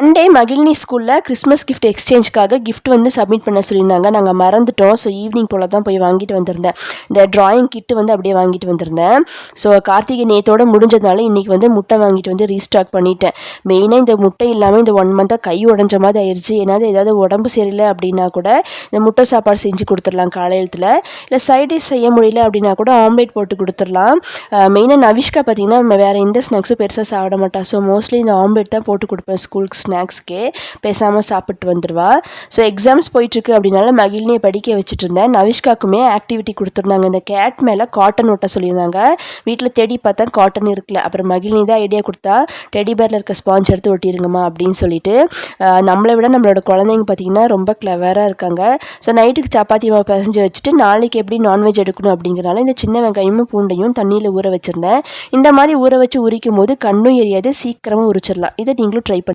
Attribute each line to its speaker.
Speaker 1: Monday Magizhini ஸ்கூலில் Christmas gift எக்ஸ்சேஞ்சுக்காக gift வந்து சப்மிட் பண்ண சொல்லியிருந்தாங்க. நாங்கள் மறந்துட்டோம். ஸோ ஈவினிங் போல் தான் போய் வாங்கிட்டு வந்திருந்தேன். இந்த ட்ராயிங் கிட்டு வந்து அப்படியே வாங்கிட்டு வந்திருந்தேன். ஸோ கார்த்திகை நேத்தோட முடிஞ்சதுனால இன்றைக்கி வந்து முட்டை வாங்கிட்டு வந்து ரீஸ்டாக் பண்ணிட்டேன். மெயினாக இந்த முட்டை இல்லாமல் இந்த ஒன் மந்த்தாக கை உடஞ்ச மாதிரி ஆயிடுச்சு ஏன்னா ஏதாவது உடம்பு சரியில்லை அப்படின்னா கூட இந்த முட்டை சாப்பாடு செஞ்சு கொடுத்துடலாம் காலையிலத்தில் இல்லை சைட் டிஷ் செய்ய முடியல அப்படின்னா கூட ஆம்லேட் போட்டு கொடுத்துடலாம். மெயினாக நவிஷ்கா பார்த்தீங்கன்னா நம்ம வேறு எந்த ஸ்நாக்ஸும் பெருசாக சாப்பிட மாட்டா. ஸோ மோஸ்ட்லி இந்த ஆம்லேட் தான் போட்டு கொடுப்பேன் ஸ்கூலுக்கு ஸ்நாக்ஸ்க்கே பேசாமல் சாப்பிட்டு வந்துடுவா ஸோ எக்ஸாம்ஸ் போயிட்டுருக்கு அப்படின்னால மகிழ்னியை படிக்க வச்சுட்டு இருந்தேன் நவிஷ்காக்குமே ஆக்டிவிட்டி கொடுத்துருந்தாங்க. இந்த கேட் மேலே காட்டன் ஒட்ட சொல்லியிருந்தாங்க. வீட்டில் தேடி பார்த்தா காட்டன் இருக்குல்ல. அப்புறம் மகிழ்னி தான் ஐடியா கொடுத்தா டெடி பேரில் இருக்க ஸ்பாஞ்ச் எடுத்து ஒட்டிருங்கம்மா அப்படின்னு சொல்லிட்டு நம்மளை விட நம்மளோட குழந்தைங்க பார்த்தீங்கன்னா ரொம்ப கிளவராக இருக்காங்க. ஸோ நைட்டுக்கு சப்பாத்தி மாவு பிசைஞ்சு வச்சுட்டு நாளைக்கு எப்படி நான்வெஜ் எடுக்கணும் அப்படிங்கிறனால இந்த சின்ன வெங்காயமும் பூண்டையும் தண்ணியில் ஊற வச்சுருந்தேன். இந்த மாதிரி ஊற வச்சு உரிக்கும் போது கண்ணும் எரியாது சீக்கிரமாக உரிச்சிடலாம். இதை நீங்களும் ட்ரை பண்ணி